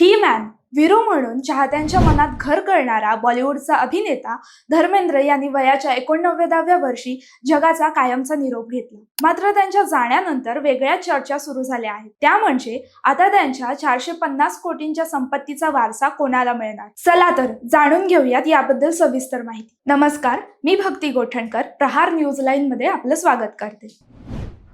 He man Veeru म्हणून चाहत्यांच्या मनात घर करणारा बॉलिवूडचा अभिनेता धर्मेंद्र यांनी वयाच्या एकोणनव्वदाव्या वर्षी जगाचा कायमचा निरोप घेतला. मात्र त्यांच्या जाण्यानंतर वेगळ्या चर्चा सुरू झाल्या आहेत. त्या म्हणजे आता त्यांच्या चारशे पन्नास कोटींच्या संपत्तीचा वारसा कोणाला मिळणार? चला तर जाणून घेऊयात याबद्दल सविस्तर माहिती. नमस्कार मी भक्ती गोठणकर प्रहार न्यूज लाईन मध्ये आपलं स्वागत करते.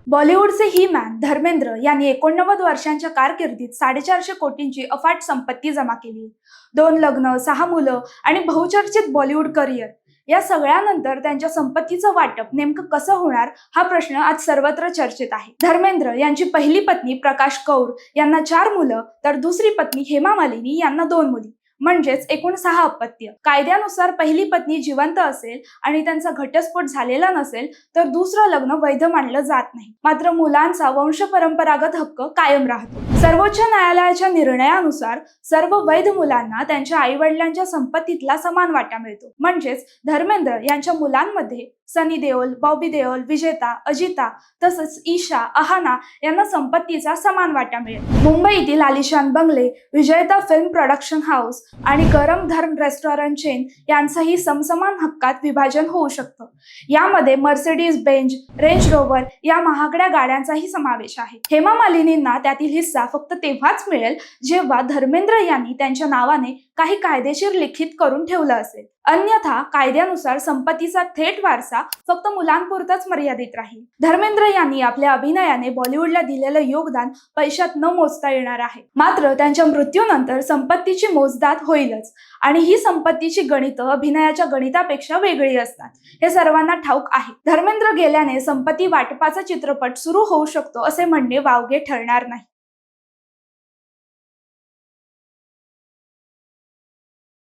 बॉलिवूडचे ही मॅन धर्मेंद्र यांनी एकोणनव्वद वर्षांच्या कारकिर्दीत साडेचारशे कोटींची अफाट संपत्ती जमा केली. दोन लग्न सहा मुलं आणि बहुचर्चित बॉलिवूड करिअर. या सगळ्यानंतर त्यांच्या संपत्तीचं वाटप नेमकं कसं होणार हा प्रश्न आज सर्वत्र चर्चेत आहे. धर्मेंद्र यांची पहिली पत्नी प्रकाश कौर यांना चार मुलं तर दुसरी पत्नी हेमा मालिनी यांना दोन मुली. म्हणजेच एकूण सहा अपत्य. कायद्यानुसार पहिली पत्नी जिवंत असेल आणि त्यांचा घटस्फोट झालेला नसेल तर दुसरं लग्न वैध मानलं जात नाही. मात्र मुलांचा वंश परंपरागत हक्क कायम राहतो. सर्वोच्च न्यायालयाच्या निर्णयानुसार सर्व वैध मुलांना त्यांच्या आई वडिलांच्या संपत्तीतला समान वाटा मिळतो. म्हणजेच धर्मेंद्र यांच्या मुलांमध्ये सनी देओल बॉबी देओल विजेता अजिता तसंच ईशा अहाना यांना संपत्तीचा समान वाटा मिळेल. मुंबईतील आलिशान बंगले विजयता फिल्म प्रोडक्शन हाऊस आणि गरम धर्म रेस्टॉरंट चेन यांचंही समसमान हक्कात विभाजन होऊ शकतं. यामध्ये मर्सिडीज बेंज रेंज रोवर या महागड्या गाड्यांचाही समावेश आहे. हेमा मालिनींना त्यातील हिस्सा फक्त तेव्हाच मिळेल जेव्हा धर्मेंद्र यांनी त्यांच्या नावाने काही कायदेशीर लिखित करून ठेवलं असेल. अन्यथा कायद्यानुसार संपत्तीचा थेट वारसा फक्त मुलांपुरताच मर्यादित राहील. धर्मेंद्र यांनी आपल्या अभिनयाने बॉलिवूडला दिलेलं योगदान पैशात न मोजता येणार आहे. मात्र त्यांच्या मृत्यूनंतर संपत्तीची मोजदाद होईलच आणि ही संपत्तीची गणितं अभिनयाच्या गणितापेक्षा वेगळी असतात. हे सर्वांना ठाऊक आहे. धर्मेंद्र गेल्याने संपत्ती वाटपाचा चित्रपट सुरू होऊ शकतो असे म्हणणे वावगे ठरणार नाही.